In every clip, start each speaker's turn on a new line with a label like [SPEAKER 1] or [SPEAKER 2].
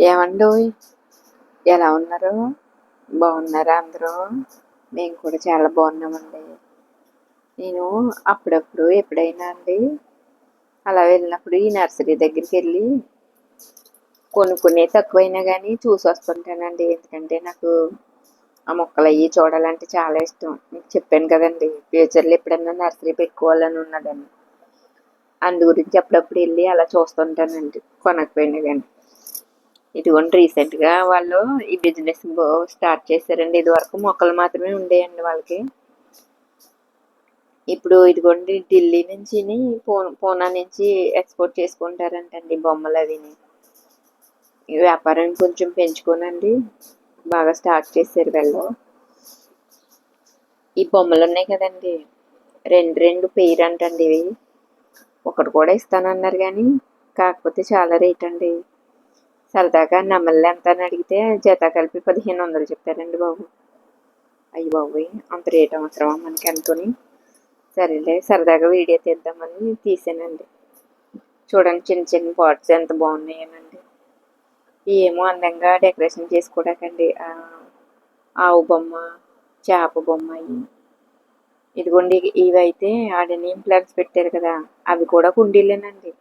[SPEAKER 1] ఏమండి? ఎలా ఉన్నారు? బాగున్నారా అందరూ? మేము కూడా చాలా బాగున్నామండి. నేను అప్పుడప్పుడు ఎప్పుడైనా అండి అలా వెళ్ళినప్పుడు ఈ నర్సరీ దగ్గరికి వెళ్ళి కొనుక్కునే తక్కువైనా కానీ చూసి వస్తుంటానండి. ఎందుకంటే నాకు ఆ మొక్కలు అవి చూడాలంటే చాలా ఇష్టం. మీకు చెప్పాను కదండి ఫ్యూచర్లో ఎప్పుడైనా నర్సరీ పెట్టుకోవాలని ఉన్నదని. అందు గురించి అప్పుడప్పుడు వెళ్ళి అలా చూస్తుంటానండి కొనకపోయినా కానీ ఇదిగోండి రీసెంట్గా వాళ్ళు ఈ బిజినెస్ స్టార్ట్ చేశారండి. ఇది వరకు మొక్కలు మాత్రమే ఉండేయండి వాళ్ళకి. ఇప్పుడు ఇదిగోండి ఢిల్లీ నుంచి పూనా నుంచి ఎక్స్పోర్ట్ చేసుకుంటారంటండి బొమ్మలు అవిని. ఈ వ్యాపారం కొంచెం పెంచుకోనండి. బాగా స్టార్ట్ చేశారు వీళ్ళు. ఈ బొమ్మలు ఉన్నాయి కదండి. రెండు రెండు పేరు అంటండి ఇవి. ఒకటి కూడా ఇస్తానన్నారు కానీ కాకపోతే చాలా రేట్ అండి సరదాగా నమ్మల్ని ఎంత అని అడిగితే జత కలిపి పదిహేను వందలు చెప్తారండి బాబు. అయ్యి బాబు అంత రేట్ అవసరమా మనకి అనుకుని? సరేలే సరదాగా వీడియో తీద్దామని తీసానండి. చూడండి చిన్న చిన్న పాట్స్ ఎంత బాగున్నాయనండి. ఏమో అందంగా డెకరేషన్ చేసుకోవడాకండి ఆవు బొమ్మ చేప బొమ్మ ఇదిగోండి ఇవైతే ఆడని ప్లాంట్స్ పెట్టారు కదా అవి కూడా కుండీలేనండి.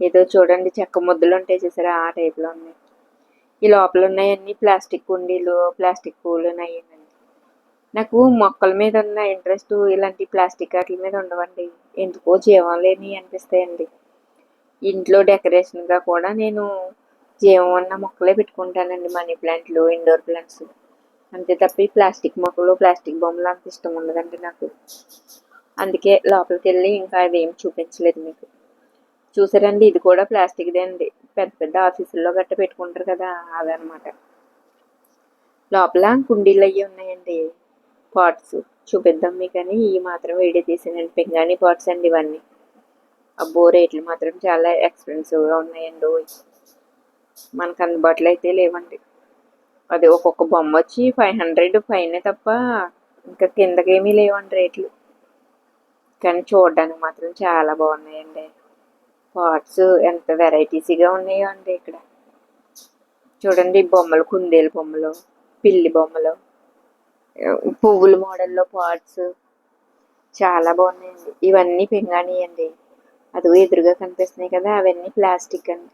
[SPEAKER 1] ఏదో చూడండి చెక్క ముద్దలు ఉంటాయి చూసారా? ఆ టైప్లో ఉన్నాయి. ఈ లోపల ఉన్నాయన్నీ ప్లాస్టిక్ కుండీలు ప్లాస్టిక్ పూలు అయ్యిందండి నాకు మొక్కల మీద ఉన్న ఇంట్రెస్ట్ ఇలాంటి ప్లాస్టిక్ వాటి మీద ఉండవండి. ఎందుకో జీవం లేని అనిపిస్తాయండి. ఇంట్లో డెకరేషన్గా కూడా నేను జీవం ఉన్న మొక్కలే పెట్టుకుంటానండి మనీ ప్లాంట్లు ఇండోర్ ప్లాంట్స్ అంతే తప్ప ప్లాస్టిక్ మొక్కలు ప్లాస్టిక్ బొమ్మలు అంత ఇష్టం ఉండదండి నాకు. అందుకే లోపలికి వెళ్ళి ఇంకా అదేం చూపించలేదు మీకు. చూసారండి ఇది కూడా ప్లాస్టిక్దే అండి. పెద్ద పెద్ద ఆఫీసుల్లో గట్ట పెట్టుకుంటారు కదా అవన్నమాట లోపల కుండీలు అయ్యి ఉన్నాయండి పాట్స్. చూపిద్దాం మీకు కానీ ఇవి మాత్రం వీడియో తీసానండి పింగాణి పాట్స్ అండి ఇవన్నీ. అబ్బో రేట్లు మాత్రం చాలా ఎక్స్పెన్సివ్గా ఉన్నాయండి. మనకు అందుబాటులో అయితే లేవండి. అది ఒక్కొక్క బొమ్మ వచ్చి ఫైవ్ హండ్రెడ్ పైన తప్ప ఇంకా కిందకేమీ లేవండి రేట్లు. కానీ చూడడానికి మాత్రం చాలా బాగున్నాయండి. పార్ట్స్ ఎంత వెరైటీస్గా ఉన్నాయో అండి ఇక్కడ. చూడండి బొమ్మలు కుందేలు బొమ్మలు పిల్లి బొమ్మలు. పువ్వుల మోడల్లో పార్ట్స్ చాలా బాగున్నాయండి. ఇవన్నీ పింగాణి అండి. అది ఎదురుగా కనిపిస్తున్నాయి కదా అవన్నీ ప్లాస్టిక్ అండి.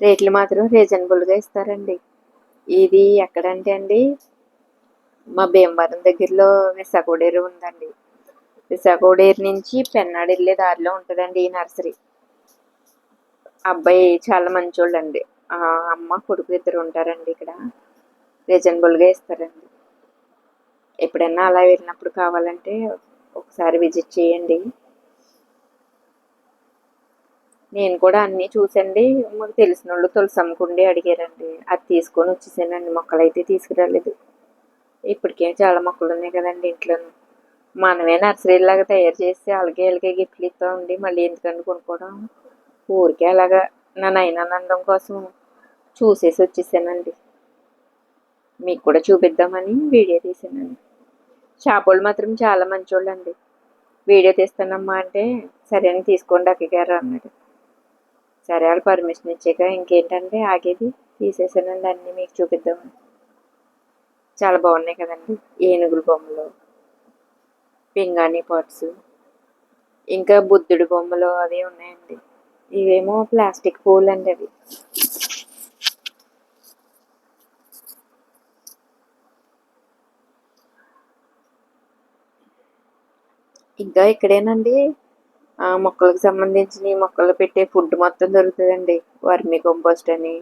[SPEAKER 1] రేట్లు మాత్రం రీజనబుల్గా ఇస్తారండి. ఇది ఎక్కడంటే అండి మా భీమవరం దగ్గరలో విశాఖడేరు ఉందండి. విశాఖోడేరు నుంచి పెన్నాడు వెళ్ళే దారిలో ఉంటుందండి ఈ నర్సరీ. అబ్బాయి చాలా మంచోళ్ళండి. అమ్మ కొడుకు ఇద్దరు ఉంటారండి ఇక్కడ. రీజనబుల్గా ఇస్తారండి. ఎప్పుడైనా అలా వెళ్ళినప్పుడు కావాలంటే ఒకసారి విజిట్ చేయండి. నేను కూడా అన్నీ చూసండి. మాకు తెలిసిన వాళ్ళు తులసమ్మకుండి అడిగారండి. అది తీసుకొని వచ్చేసానండి. మొక్కలు అయితే తీసుకురాలేదు. ఇప్పటికే చాలా మొక్కలు ఉన్నాయి కదండి ఇంట్లోనూ. మనమే నర్సరీలాగా తయారు చేసి అలాగే ఇలాగే గిఫ్ట్లు ఇస్తూ ఉండి మళ్ళీ ఎందుకండి కొనుక్కోవడం? ఊరికే అలాగా నా నయనానందం కోసం చూసేసి వచ్చేసానండి. మీకు కూడా చూపిద్దామని వీడియో తీసానండి. షాపోళ్ళు మాత్రం చాలా మంచోళ్ళు అండి వీడియో తీస్తానమ్మా అంటే సరే అని తీసుకోండి అక్కగారు అన్నాడు. సరే వాళ్ళు పర్మిషన్ ఇచ్చాక ఇంకేంటంటే ఆగేది తీసేసానండి అన్నీ మీకు చూపిద్దామని. చాలా బాగున్నాయి కదండి ఏనుగుల బొమ్మలు. పింగాణి పాట్స్. ఇంకా బుద్ధుడి బొమ్మలు అవి ఉన్నాయండి. ఇవేమో ప్లాస్టిక్ పూలు అండి అవి. ఇంకా ఇక్కడేనండి. మొక్కలకు సంబంధించిన మొక్కలు పెట్టే ఫుడ్ మొత్తం దొరుకుతుందండి. వర్మి కంపోస్ట్ అని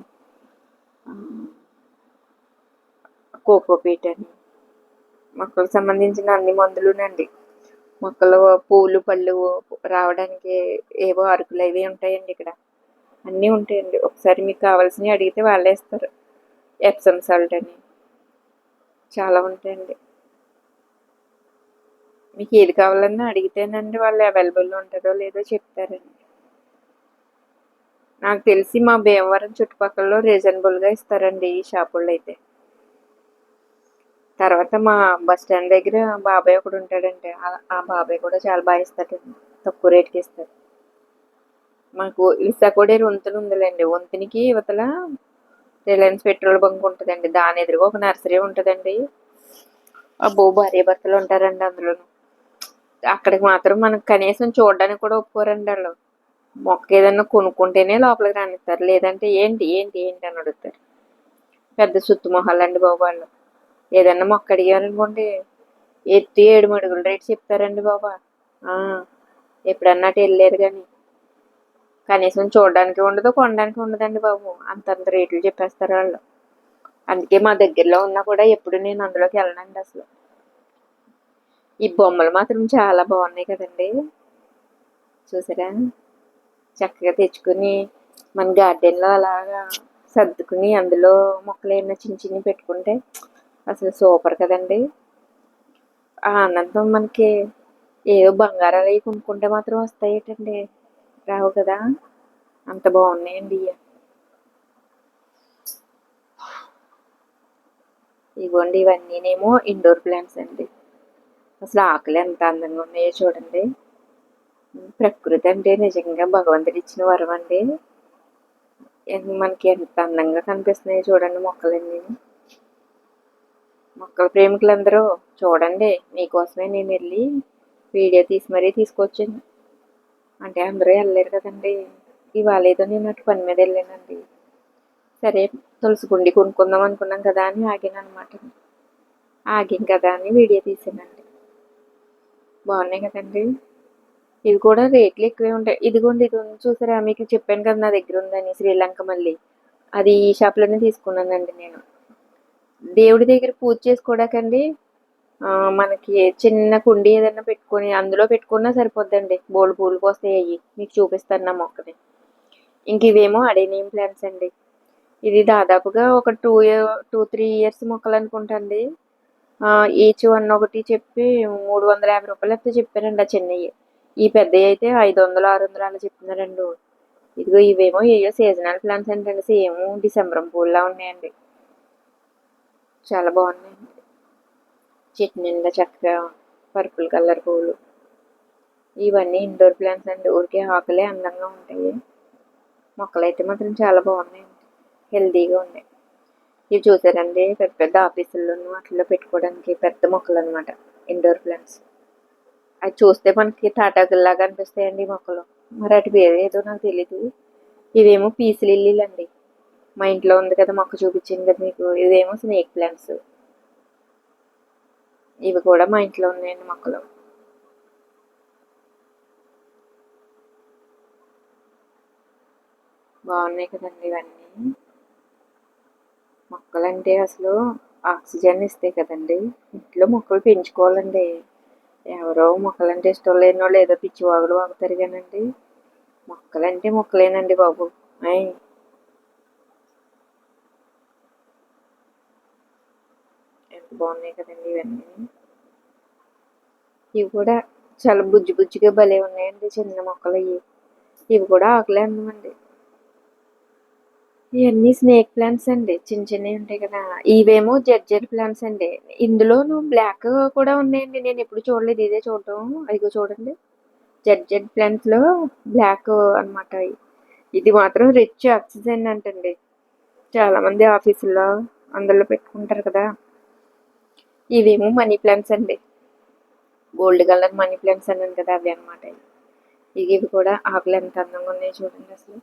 [SPEAKER 1] కోకోపీట్ అని. మొక్కలకు సంబంధించిన అన్ని మందులునండి. మొక్కలు పూలు పళ్ళు రావడానికి ఏవో అరుకులు అవి ఉంటాయండి ఇక్కడ. అన్నీ ఉంటాయండి. ఒకసారి మీకు కావాల్సినవి అడిగితే వాళ్ళే ఇస్తారు. ఎప్సమ్ సాల్ట్ అని. చాలా ఉంటాయండి. మీకు ఏది కావాలన్నా అడిగితేనండి వాళ్ళు అవైలబుల్లో ఉంటుందో లేదో చెప్తారండి. నాకు తెలిసి మా భీమవరం చుట్టుపక్కల రీజనబుల్గా ఇస్తారండి ఈ షాపుల్లో అయితే. తర్వాత మా బస్ స్టాండ్ దగ్గర బాబాయ్ ఒకడు ఉంటాడండి ఆ బాబాయ్ కూడా చాలా బాగా ఇస్తాడండి తక్కువ రేట్కి ఇస్తాడు. మాకు విశాఖడేరు వంతులు ఉందిలేండి. వంతునికి ఇవతల రిలయన్స్ పెట్రోల్ బంక్ ఉంటుందండి. దాని ఎదురుగా ఒక నర్సరీ ఉంటుందండి. అబ్బో భార్య భర్తలు ఉంటారండి అందులో అక్కడికి మాత్రం మనకు కనీసం చూడడానికి కూడా ఒప్పుకోరండి వాళ్ళు. మొక్క ఏదన్నా కొనుక్కుంటేనే లోపలికి రానిస్తారు. లేదంటే ఏంటి ఏంటి ఏంటి అని అడుగుతారు. పెద్ద సుత్తు మొహాలండి బాబు వాళ్ళు. ఏదన్నా మొక్క అడిగామనుకోండి ఎత్తి ఏడు మడుగులు రేటు చెప్తారండి బాబా. ఎప్పుడన్నా అటు వెళ్ళారు కానీ. కనీసం చూడడానికి ఉండదు కొనడానికి ఉండదండి బాబు. అంతంత రేట్లు చెప్పేస్తారు వాళ్ళు. అందుకే మా దగ్గరలో ఉన్నా కూడా ఎప్పుడు నేను అందులోకి వెళ్ళనండి అసలు. ఈ బొమ్మలు మాత్రం చాలా బాగున్నాయి కదండి. చూసారా? చక్కగా తెచ్చుకుని మన గార్డెన్లో అలాగా సర్దుకుని అందులో మొక్కలు ఏమైనా చిన్న చిన్నవి పెట్టుకుంటే అసలు సూపర్ కదండి. ఆ ఆనందం మనకి ఏదో బంగారాలు అవి కొనుక్కుంటే మాత్రం వస్తాయేటండి. రావు కదా అంత బాగున్నాయండి ఇవి ఇదిగోండి ఇవన్నీనేమో ఇండోర్ ప్లాంట్స్ అండి. అసలు ఆకులు ఎంత అందంగా ఉన్నాయో చూడండి. ప్రకృతి అంటే నిజంగా భగవంతుడు ఇచ్చిన వరం అండి. మనకి ఎంత అందంగా కనిపిస్తున్నాయో చూడండి మొక్కలన్నీ. మొక్కల ప్రేమికులందరూ చూడండి మీకోసమే నేను వెళ్ళి వీడియో తీసి మరీ తీసుకొచ్చాను. అంటే అందరూ వెళ్ళలేరు కదండి. ఇవాళ ఏదో నేను అటు పని మీద వెళ్ళానండి. సరే తులసి గుండి కొనుక్కుందాం అనుకున్నాం కదా అని ఆగాను అనమాట ఆగాం కదా అని వీడియో తీసానండి. బాగున్నాయి కదండి. ఇది కూడా రేట్లు ఎక్కువే ఉంటాయి. ఇదిగోండి ఇది చూసారా? మీకు చెప్పాను కదా నా దగ్గర ఉందని శ్రీలంక మళ్ళీ. అది ఈ షాప్లోనే తీసుకున్నానండి నేను. దేవుడి దగ్గర పూజ చేసుకోవడాకండి మనకి చిన్న కుండి ఏదైనా పెట్టుకొని అందులో పెట్టుకున్నా సరిపోద్దండి. బోల్ పూలు పోస్తాయి అవి మీకు చూపిస్తాను నా మొక్కని. ఇంక ఇవేమో అడేనియం ప్లాంట్స్ అండి. ఇది దాదాపుగా ఒక two year two three years మొక్కలు అనుకుంటండి. ఈచ్ వన్ ఒకటి చెప్పి మూడు వందల యాభై రూపాయలు అయితే చెప్పారండి ఆ చిన్నవి ఈ పెద్దవి అయితే ఐదు వందలు ఆరు వందలు అలా చెప్తున్నారండి. ఇదిగో ఇవేమో ఏయో సీజనల్ ప్లాంట్స్ అంటే సేమ్ డిసెంబర్ పూల్లా ఉన్నాయండి. చాలా బాగున్నాయండి చెట్టు నిండా చక్కగా పర్పుల్ కలర్ పువ్వులు ఇవన్నీ ఇండోర్ ప్లాంట్స్ అండి. ఊరికే ఆకులే అందంగా ఉంటాయి. మొక్కలు అయితే మాత్రం చాలా బాగున్నాయండి హెల్తీగా ఉన్నాయి. ఇవి చూసారండి? పెద్ద పెద్ద ఆఫీసుల్లోనూ అట్లా పెట్టుకోవడానికి పెద్ద మొక్కలు అనమాట ఇండోర్ ప్లాంట్స్. అవి చూస్తే మనకి తాటాకుల్లాగా అనిపిస్తాయండి మొక్కలు. మరి అటు పేరు ఏదో నాకు తెలీదు. ఇవేమో పీసులు లిల్లీలు అండి మా ఇంట్లో ఉంది కదా మొక్క చూపించింది కదా మీకు. ఇదేమో స్నేక్ ప్లాంట్స్ ఇవి కూడా మా ఇంట్లో ఉన్నాయండి మొక్కలు. బాగున్నాయి కదండి ఇవన్నీ. మొక్కలంటే అసలు ఆక్సిజన్ ఇస్తాయి కదండి. ఇంట్లో మొక్కలు పెంచుకోవాలండి. ఎవరో మొక్కలంటే ఇష్టం లేని వాళ్ళు ఏదో పిచ్చి వాగుడు వాగుతారు కానండి. మొక్కలంటే మొక్కలేనండి బాబు. అయ్ ఎంత బాగున్నాయి కదండి ఇవన్నీ. ఇవి కూడా చాలా బుజ్జి బుజ్జిగా భలే ఉన్నాయండి చిన్న మొక్కలు ఇవి ఇవి కూడా ఆకులే అందమండి ఇవన్నీ స్నేక్ ప్లాంట్స్ అండి. చిన్న చిన్నవి ఉంటాయి కదా. ఇవేమో జడ్జెడ్ ప్లాంట్స్ అండి. ఇందులోనూ బ్లాక్ కూడా ఉన్నాయండి. నేను ఎప్పుడు చూడలేదు. ఇదే చూడటం. అదిగో చూడండి. జడ్జెడ్ ప్లాంట్స్లో బ్లాక్ అన్నమాట ఇది మాత్రం రిచ్ ఆక్సిజన్ అంటండి. చాలామంది ఆఫీసుల్లో అందులో పెట్టుకుంటారు కదా. ఇవేమో మనీ ప్లాంట్స్ అండి. గోల్డ్ కలర్ మనీ ప్లాంట్స్ అన్నాను కదా అవి అనమాట ఇవి. ఇవి కూడా ఆకులు ఎంత అందంగా ఉన్నాయి చూడండి అసలు.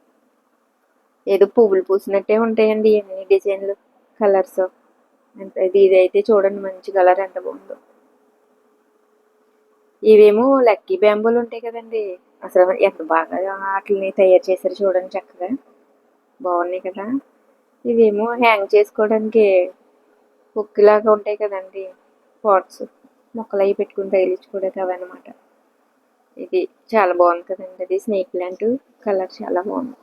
[SPEAKER 1] ఏదో పువ్వులు పూసినట్టే ఉంటాయండి ఇవన్నీ డిజైన్లు కలర్స్. ఎంత ఇది ఇదైతే చూడండి మంచి కలర్ ఎంత బాగుందో. ఇవేమో లక్కీ బ్యాంబోలు ఉంటాయి కదండి. అసలు ఎంత బాగా వాటిని తయారు చేశారు చూడండి చక్కగా. బాగున్నాయి కదా. ఇవేమో హ్యాంగ్ చేసుకోవడానికి కుక్కిలాగా ఉంటాయి కదండి. పాట్స్. మొక్కలు అవి పెట్టుకుని తగిలించుకోవడానికి అవి అనమాట ఇది చాలా బాగుంది కదండి. అది స్నేక్ ప్లాంట్ కలర్ చాలా బాగుంది.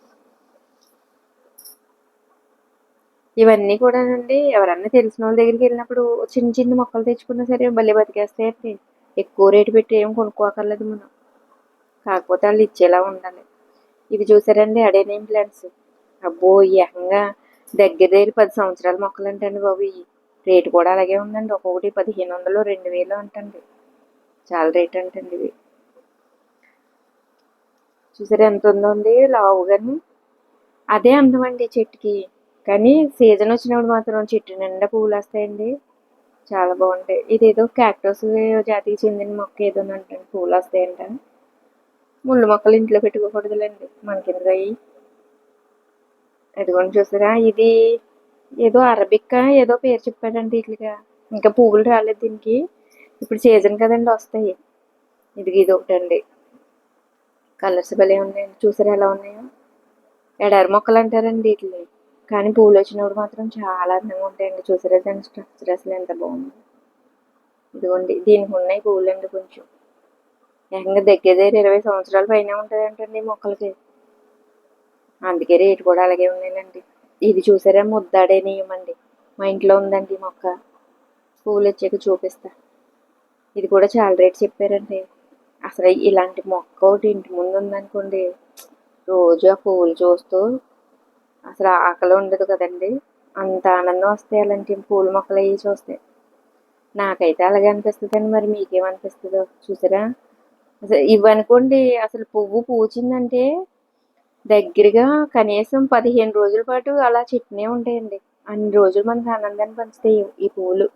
[SPEAKER 1] ఇవన్నీ కూడానండి. ఎవరన్నా తెలిసిన వాళ్ళ దగ్గరికి వెళ్ళినప్పుడు చిన్న చిన్న మొక్కలు తెచ్చుకున్నా సరే భలే బతికేస్తాయండి. ఎక్కువ రేటు పెట్టి ఏం కొనుక్కోకర్లేదు మనం. కాకపోతే వాళ్ళు ఇచ్చేలా ఉండాలి. ఇవి చూసారండి అడేనేం ప్లాంట్స్. అబ్బో ఈ ఏకంగా దగ్గర దగ్గర పది సంవత్సరాల మొక్కలు అంటండి బాబు ఇవి. రేటు కూడా అలాగే ఉందండి. ఒక్కొక్కటి పదిహేను వందలు రెండు వేలు అంటండి. చాలా రేట్ అంటండి ఇవి. చూసారా ఎంత ఉందండి లావు కానీ అదే అందం అండి చెట్టుకి. కానీ సీజన్ వచ్చినప్పుడు మాత్రం చెట్టు నిండా పువ్వులు వస్తాయండి చాలా బాగుంటాయి. ఇదేదో క్యాక్టస్ జాతికి చెందిన మొక్క ఏదో అంటే పువ్వులు వస్తాయంట ముళ్ళు మొక్కలు ఇంట్లో పెట్టుకోకూడదులేండి. మనకెందుకు అయ్యి ఎదుగుని చూసారా? ఇది ఏదో అరబిక్క ఏదో పేరు చెప్పాడండి ఇట్లుగా. ఇంకా పువ్వులు రాలేదు దీనికి. ఇప్పుడు సీజన్ కదండి వస్తాయి. ఇది ఇది ఒకటండి కలర్స్ భలే ఉన్నాయండి చూసారా ఎలా ఉన్నాయో? ఎడారి మొక్కలు అంటారండి వీటిని. కానీ పూలు వచ్చినప్పుడు మాత్రం చాలా అందంగా ఉంటాయండి. చూసారా దాని స్ట్రక్చర్ అసలు ఎంత బాగుంది. ఇదిగోండి దీనికి ఉన్నాయి పూలు అండి కొంచెం. ఏకంగా దగ్గర దగ్గర ఇరవై సంవత్సరాల పైన ఉంటుంది అంటండి మొక్కలకి. అందుకే రేటు కూడా అలాగే ఉన్నాయండి ఇది చూసారా? ముద్దాడే నియమండి. మా ఇంట్లో ఉందండి మొక్క. పూలు వచ్చాక చూపిస్తా. ఇది కూడా చాలా రేట్ చెప్పారండి. అసలు ఇలాంటి మొక్క ఒకటి ఇంటి ముందు ఉందనుకోండి రోజు ఆ పువ్వులు చూస్తూ అసలు ఆకలి ఉండదు కదండి. అంత ఆనందం వస్తాయి అలాంటి పూల మొక్కలు అవి చూస్తే. నాకైతే అలాగే అనిపిస్తుందండి మరి మీకేమనిపిస్తుందో. చూసారా? అసలు ఇవనుకోండి అసలు పువ్వు పూచిందంటే దగ్గరగా కనీసం పదిహేను రోజుల పాటు అలా చెట్నే ఉంటాయండి. అన్ని రోజులు మనకు ఆనందాన్ని పంచుతాయి ఈ పువ్వులు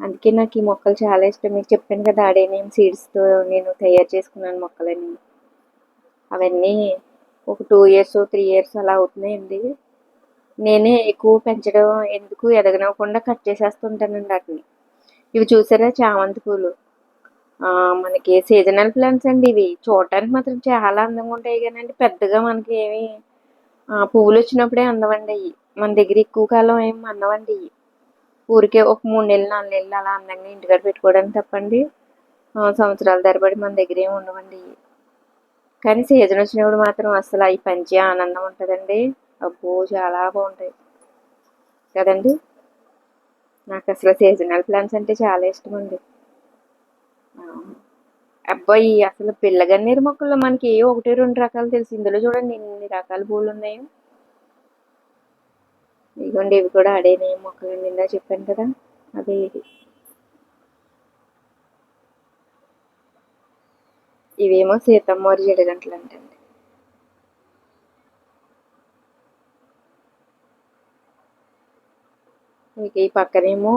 [SPEAKER 1] అందుకే నాకు ఈ మొక్కలు చాలా ఇష్టం. మీకు చెప్పాను కదా ఆడేనేం సీడ్స్తో నేను తయారు చేసుకున్నాను మొక్కలని. అవన్నీ ఒక టూ ఇయర్స్ త్రీ ఇయర్స్ అలా అవుతున్నాయండి. నేనే ఎక్కువ పెంచడం ఎందుకు ఎదగనవ్వకుండా కట్ చేసేస్తుంటానండి వాటిని. ఇవి చూసారా చామంతి పూలు? మనకి సీజనల్ ప్లాంట్స్ అండి ఇవి. చూడటానికి మాత్రం చాలా అందంగా ఉంటాయి కానీ పెద్దగా మనకి ఏమి పువ్వులు వచ్చినప్పుడే అందమండి అవి మన దగ్గర ఎక్కువ కాలం ఏమి అందవండి ఊరికే ఒక మూడు నెలలు నాలుగు నెలలు అలా అందంగా ఇంటికాడ పెట్టుకోవడానికి తప్పండి. సంవత్సరాల తరబడి మన దగ్గర ఏమి ఉండవండి కానీ సీజన్ వచ్చినప్పుడు మాత్రం అసలు అవి పంచి ఆనందం ఉంటుందండి. అబ్బో చాలా బాగుంటాయి. కదండి? నాకు అసలు సీజనల్ ప్లాంట్స్ అంటే చాలా ఇష్టం అండి. అబ్బాయి అసలు పిల్లగన్నేరు మొక్కల్లో మనకి ఏ ఒకటి రెండు రకాలు తెలుసు. ఇందులో చూడండి ఎన్ని రకాల పూలు ఉన్నాయో. ఇదిగోండి ఇవి కూడా అడేనే మొక్కలు నిందా చెప్పాను కదా. అదే ఇది. ఇవేమో సీతమ్మవారి జడగంటలు అంటండి. మీకు ఈ పక్కనేమో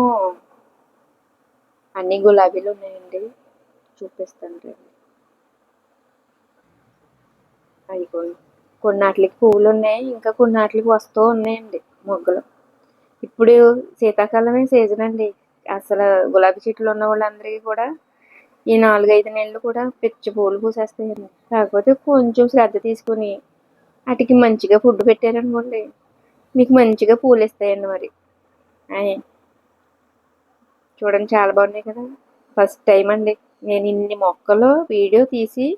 [SPEAKER 1] అన్ని గులాబీలు ఉన్నాయండి. చూపిస్తాను రండి అవి కొన్నాట్లకి పువ్వులు ఉన్నాయి ఇంకా కొన్నాటికి వస్తూ ఉన్నాయండి మొగ్గలు. ఇప్పుడు శీతాకాలమే సీజన్ అండి. అసలు గులాబీ చెట్లు ఉన్న వాళ్ళందరికీ కూడా ఈ నాలుగైదు నెలలు కూడా పిచ్చి పూలు పూసేస్తాయండి. కాకపోతే కొంచెం శ్రద్ధ తీసుకుని వాటికి మంచిగా ఫుడ్ పెట్టారనుకోండి మీకు మంచిగా పూలు ఇస్తాయండి మరి. చూడండి చాలా బాగున్నాయి కదా. ఫస్ట్ టైం అండి. నేను ఇన్ని మొక్కలు వీడియో తీసి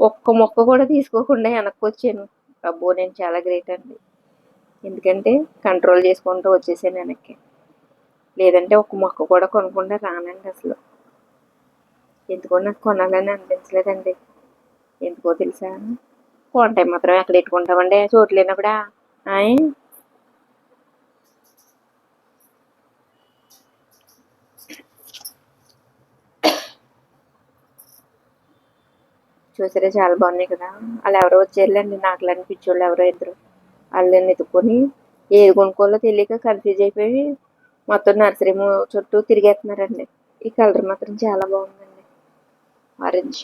[SPEAKER 1] ఒక్క మొక్క కూడా తీసుకోకుండా వెనక్కి వచ్చాను అబ్బో నేను చాలా గ్రేట్ అండి. ఎందుకంటే కంట్రోల్ చేసుకుంటూ వచ్చేసాను వెనక్కి. లేదంటే ఒక మొక్క కూడా కొనకుండా రానండి అసలు. ఎందుకో నాకు కొనాలని అనిపించలేదండి. ఎందుకో తెలుసా? కొంటాయి మాత్రం ఎక్కడ పెట్టుకుంటామండి? చోటు లేనప్పుడా? చూసారా చాలా బాగున్నాయి కదా. వాళ్ళు ఎవరో వచ్చారులేండి నాకు పిచ్చోళ్ళు ఎవరో ఇద్దరు. వాళ్ళని ఎత్తుకొని ఏది కొనుక్కోవాలో తెలియక కన్ఫ్యూజ్ అయిపోయి మొత్తం నర్సరీ చుట్టూ తిరిగేస్తున్నారండి. ఈ కలర్ మాత్రం చాలా బాగుందండి. ఆరెంజ్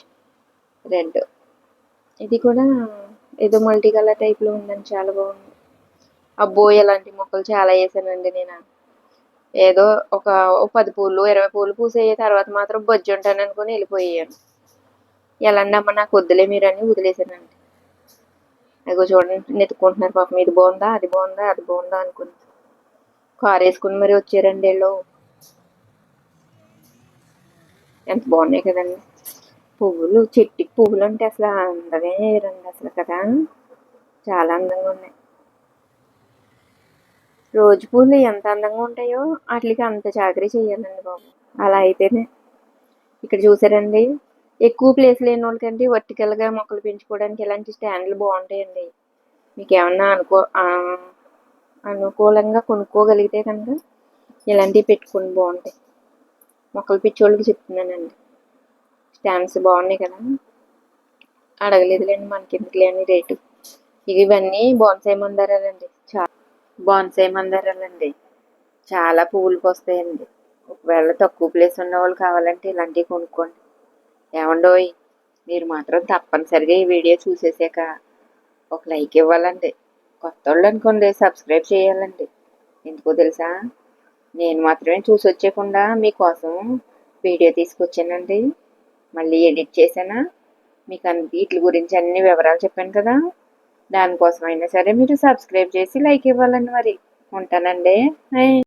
[SPEAKER 1] రెడ్ ఇది కూడా ఏదో మల్టీ కలర్ టైప్లో ఉందండి చాలా బాగుంది. అబ్బో ఇలాంటి మొక్కలు చాలా వేసానండి నేను. ఏదో ఒక పది పూలు ఇరవై పూలు పూసే తర్వాత మాత్రం బొజ్జు ఉంటాను అనుకుని వెళ్ళిపోయాను. ఎలాంటి నాకు వద్దులే మీరు అని వదిలేసానండి అదిగో చూడండి నెత్తుకుంటున్నారు పాపం. ఇది బాగుందా అది బాగుందా అది బాగుందా అనుకుంది. కారు వేసుకుని మరి వచ్చారండి వీళ్ళు. ఎంత బాగున్నాయి కదండి. పువ్వులు చెట్టుకి పువ్వులు అంటే అసలు అందమే రండి అసలు కదా. చాలా అందంగా ఉన్నాయి. రోజు పూలు ఎంత అందంగా ఉంటాయో వాటికి అంత చాకరీ చేయాలండి బాబు. అలా అయితేనే. ఇక్కడ చూసారండి ఎక్కువ ప్లేస్ లేని వాళ్ళకంటే వర్టికల్గా మొక్కలు పెంచుకోవడానికి ఇలాంటి స్టాండ్లు బాగుంటాయండి. మీకు ఏమన్నా అనుకో అనుకూలంగా కొనుక్కోగలిగితే కనుక ఇలాంటివి పెట్టుకుని బాగుంటాయి. మొక్కలు పిచ్చోళ్ళకి చెప్తున్నానండి. స్టాండ్స్ బాగున్నాయి కదా. అడగలేదులేండి మనకెందుకు లేని రేటు. ఇవన్నీ బోన్సాయి మందారాలండి. చా బోన్సాయి మందారాలండి. చాలా పువ్వులు పోస్తాయండి ఒకవేళ తక్కువ ప్లేస్ ఉన్న వాళ్ళు కావాలంటే ఇలాంటివి కొనుక్కోండి. ఏమండోయ్ మీరు మాత్రం తప్పనిసరిగా ఈ వీడియో చూసేసాక ఒక లైక్ ఇవ్వాలండి. కొత్త వాళ్ళు అనుకోండి సబ్స్క్రైబ్ చేయాలండి. ఎందుకో తెలుసా? నేను మాత్రమే చూసి వచ్చేయకుండా మీకోసం వీడియో తీసుకొచ్చానండి. మళ్ళీ ఎడిట్ చేశానా? మీకు అన్ని వీటి గురించి అన్ని వివరాలు చెప్పాను కదా? దానికోసం అయినా సరే మీరు సబ్స్క్రైబ్ చేసి లైక్ ఇవ్వాలండి మరి. ఉంటానండి.